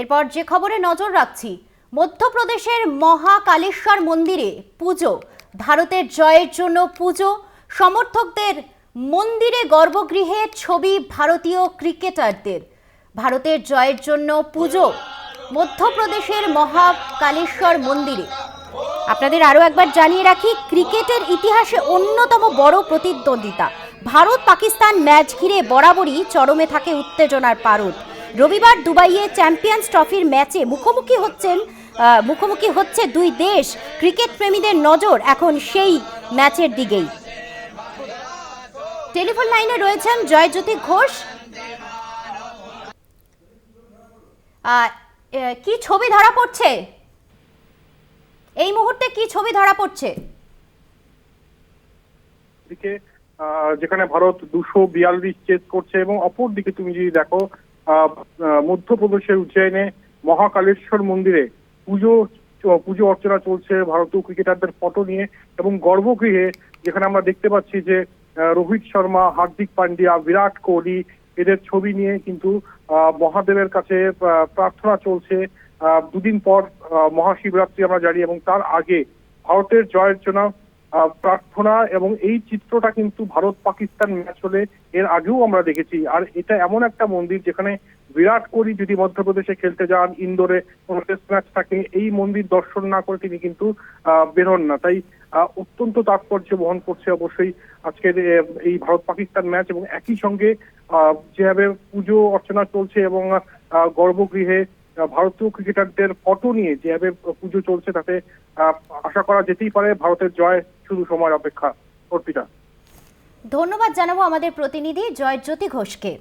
এরপর যে খবরে নজর রাখছি, মধ্যপ্রদেশের মহাকালেশ্বর মন্দিরে পুজো, ভারতের জয়ের জন্য পুজো, সমর্থকদের মন্দিরে গর্ভগৃহে ছবি ভারতীয় ক্রিকেটারদের। ভারতের জয়ের জন্য পুজো মধ্যপ্রদেশের মহাকালেশ্বর মন্দিরে। আপনাদের আরও একবার জানিয়ে রাখি, ক্রিকেটের ইতিহাসে অন্যতম বড় প্রতিদ্বন্দ্বিতা। ভারত পাকিস্তান ম্যাচ ঘিরে বরাবরই চরমে থাকে উত্তেজনার পারদ। রবিবার দুবাইয়ে চ্যাম্পিয়ন্স ট্রফির ম্যাচে মুখোমুখি হচ্ছেন মুখোমুখি হচ্ছে দুই দেশ। ক্রিকেট প্রেমীদের নজর এখন সেই ম্যাচের দিকেই। টেলিফোন লাইনে রয়েছেন জয়জ্যোতি ঘোষ। কি ছবি ধরা পড়ছে? এই মুহূর্তে কি ছবি ধরা পড়ছে? যেখানে ভারত দুশো বিয়াল্লিশ চেস করছে এবং অপর দিকে তুমি যদি দেখো মধ্যপ্রদেশের উজ্জয়নে মহাকালেশ্বর মন্দিরে পুজো পুজো অর্চনা চলছে ভারতীয় ক্রিকেটারদের ফটো নিয়ে এবং গর্ভগৃহে যেখানে আমরা দেখতে পাচ্ছি যে রোহিত শর্মা, হার্দিক পান্ডিয়া, বিরাট কোহলি এদের ছবি নিয়ে কিন্তু মহাদেবের কাছে প্রার্থনা চলছে। দুদিন পর মহাশিবরাত্রি আমরা জানি এবং তার আগে ভারতের জয়ের জন্য প্রার্থনা এবং এই চিত্রটা কিন্তু ভারত পাকিস্তান ম্যাচ হলে এর আগেও আমরা দেখেছি। আর এটা এমন একটা মন্দির যেখানে বিরাট কোহলি যদি মধ্যপ্রদেশে খেলতে যান, ইন্দোরে কোনো টেস্ট ম্যাচ থাকে, এই মন্দির দর্শন না করে তিনি কিন্তু বেরোন না। তাই অত্যন্ত তাৎপর্য বহন করছে অবশ্যই আজকের এই ভারত পাকিস্তান ম্যাচ এবং একই সঙ্গে যেভাবে পুজো অর্চনা চলছে এবং গর্ভগৃহে ভারতীয় ক্রিকেটারদের ফটো নিয়ে যেভাবে পুজো চলছে তাতে আশা করা যেতেই পারে ভারতের জয় শুধু সময়ের অপেক্ষা অর্পিতা। ধন্যবাদ জানাব আমাদের প্রতিনিধি জয়জ্যোতি ঘোষকে।